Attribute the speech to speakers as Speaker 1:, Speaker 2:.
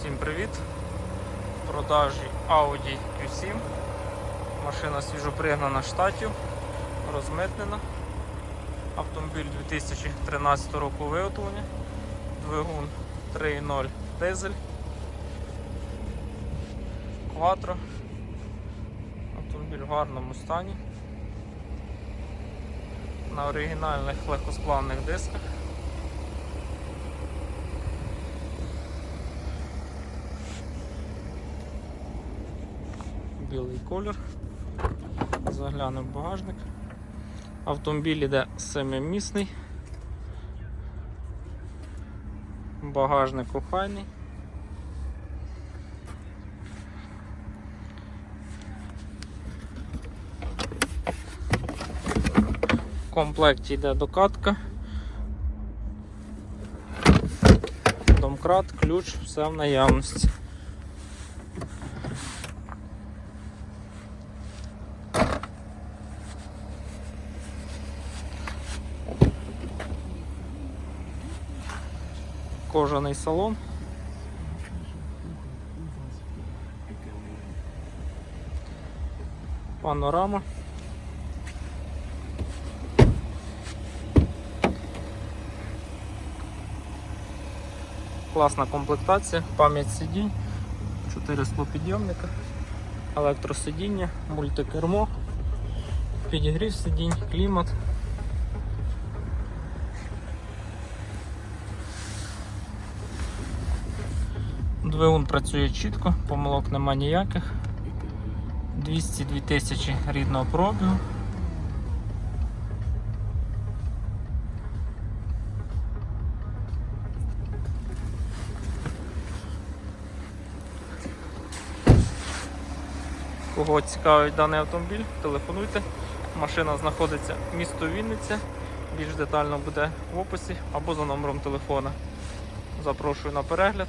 Speaker 1: Всім привіт! В продажі Audi Q7. Машина свіжопригнана штатів, розмитнена. Автомобіль 2013 року виготовлення. Двигун 3.0 дизель. Quattro. Автомобіль в гарному стані. На оригінальних легкосплавних дисках. Білий колір. Заглянемо в багажник. Автомобіль іде семимісний. Багажник охайний. В комплекті йде докатка. Домкрат, ключ, все в наявності. Кожаний салон. Панорама. Класна комплектація, пам'ять сидінь, 4 склопідйомника, електросидіння, мультикермо, підігрів сидінь, клімат. Двигун працює чітко, помилок нема ніяких. 202 тисячі рідного пробігу. Кого цікавить даний автомобіль, телефонуйте. Машина знаходиться в місто Вінниця. Більш детально буде в описі або за номером телефона. Запрошую на перегляд.